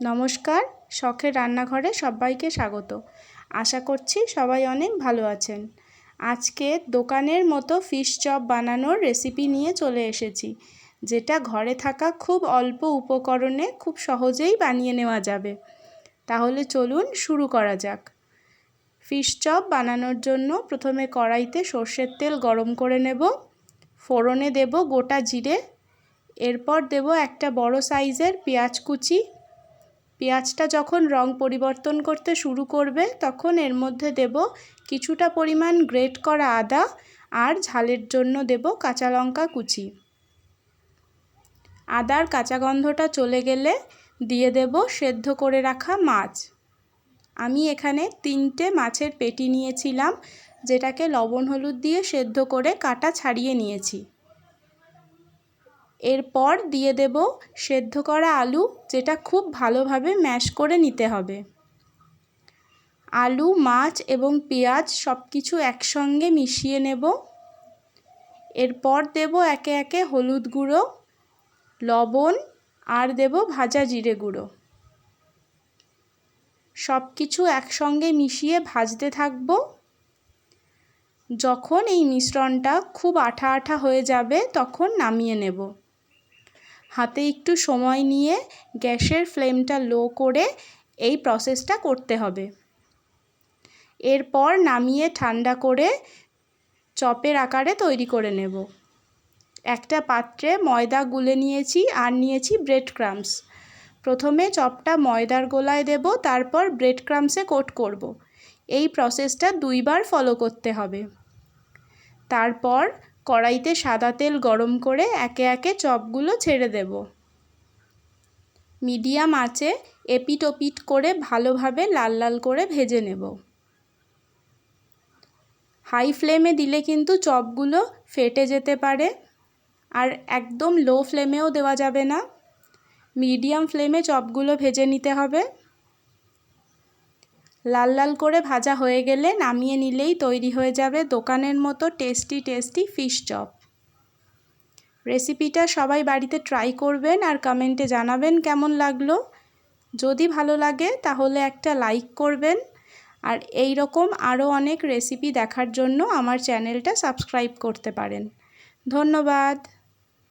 নমস্কার, শখের রান্নাঘরে সবাইকে স্বাগত। আশা করছি সবাই অনেক ভালো আছেন। আজকে দোকানের মতো ফিশ চপ বানানোর রেসিপি নিয়ে চলে এসেছি, যেটা ঘরে থাকা খুব অল্প উপকরণে খুব সহজেই বানিয়ে নেওয়া যাবে। তাহলে চলুন শুরু করা যাক। ফিশ চপ বানানোর জন্য প্রথমে কড়াইতে সর্ষের তেল গরম করে নেব। ফোড়নে দেব গোটা জিরে। এরপর দেব একটা বড় সাইজের পেঁয়াজ কুচি পেঁয়াজটা যখন রং পরিবর্তন করতে শুরু করবে, তখন এর মধ্যে দেব কিছুটা পরিমাণ গ্রেট করা আদা আর ঝালের জন্য দেব কাঁচা লঙ্কা কুচি। আদার কাঁচা গন্ধটা চলে গেলে দিয়ে দেব সেদ্ধ করে রাখা মাছ। আমি এখানে তিনটে মাছের পেটি নিয়েছিলাম, যেটাকে লবণ হলুদ দিয়ে সেদ্ধ করে কাটা ছাড়িয়ে নিয়েছি। এরপর দিয়ে দেব সেদ্ধ করা আলু, যেটা খুব ভালোভাবে ম্যাশ করে নিতে হবে। আলু, মাছ এবং পেঁয়াজ সব কিছু একসঙ্গে মিশিয়ে নেব। এরপর দেব একে একে হলুদ গুঁড়ো, লবণ আর দেব ভাজা জিরে গুঁড়ো। সব কিছু একসঙ্গে মিশিয়ে ভাজতে থাকব। যখন এই মিশ্রণটা খুব আঠা আঠা হয়ে যাবে, তখন নামিয়ে নেব। হাতে একটু সময় নিয়ে গ্যাসের ফ্লেমটা লো করে এই প্রসেসটা করতে হবে। এরপর নামিয়ে ঠান্ডা করে চপের আকারে তৈরি করে নেব। একটা পাত্রে ময়দা গুলে নিয়েছি আর নিয়েছি ব্রেড ক্রামস প্রথমে চপটা ময়দার গোলায় দেব, তারপর ব্রেড ক্রামসে কোট করব। এই প্রসেসটা দুইবার ফলো করতে হবে। তারপর কড়াইতে সাদা তেল গরম করে একে একে চপগুলো ছেড়ে দেব। মিডিয়াম আঁচে এপিট ওপিট করে ভালোভাবে লাল লাল করে ভেজে নেব। হাই ফ্লেমে দিলে কিন্তু চপগুলো ফেটে যেতে পারে আর একদম লো ফ্লেমেও দেওয়া যাবে না। মিডিয়াম ফ্লেমে চপগুলো ভেজে নিতে হবে। লাল লাল করে ভাজা হয়ে গেলে নামিয়ে নিলেই তৈরি হয়ে যাবে দোকানের মতো টেস্টি টেস্টি ফিশ চপ রেসিপিটা সবাই বাড়িতে ট্রাই করবেন আর কমেন্টে জানাবেন কেমন লাগল। যদি ভালো লাগে তাহলে একটা লাইক করবেন। আর এই রকম আরও অনেক রেসিপি দেখার জন্য আমার চ্যানেলটা সাবস্ক্রাইব করতে পারেন। ধন্যবাদ।